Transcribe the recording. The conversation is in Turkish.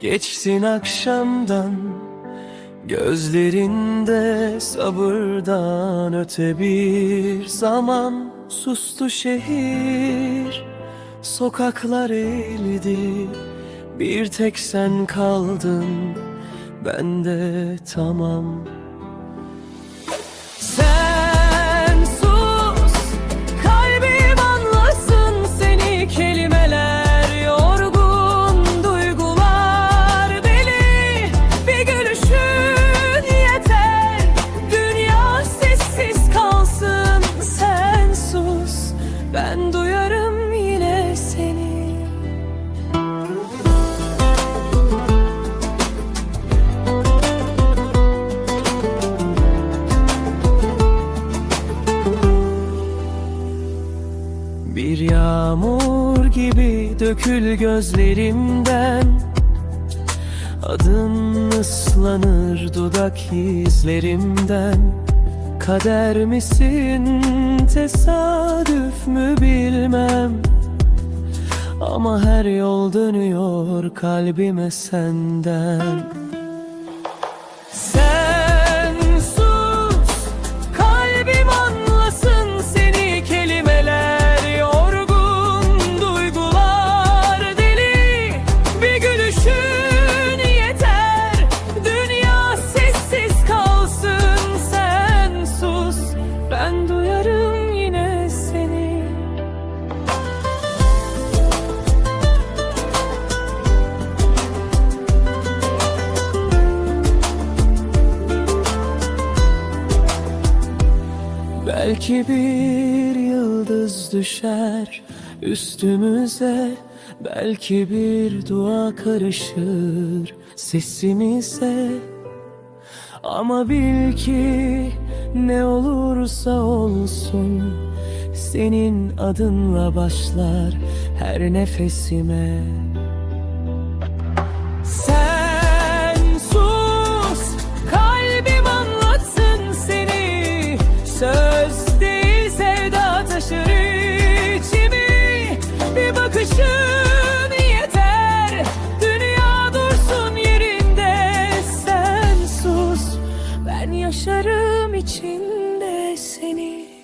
geçsin akşamdan Gözlerinde sabırdan öte bir zaman. Sustu şehir Sokaklar eğildi Bir tek sen kaldın Ben de tamam Bir yağmur gibi dökül gözlerimden. Adın ıslanır dudak izlerimden. Kader misin tesadüf mü bilmem. Ama her yol dönüyor kalbime senden Belki bir yıldız düşer üstümüze Belki bir dua karışır sesimize. Ama bil ki ne olursa olsun Senin adınla başlar her nefesime yaşarım içinde seni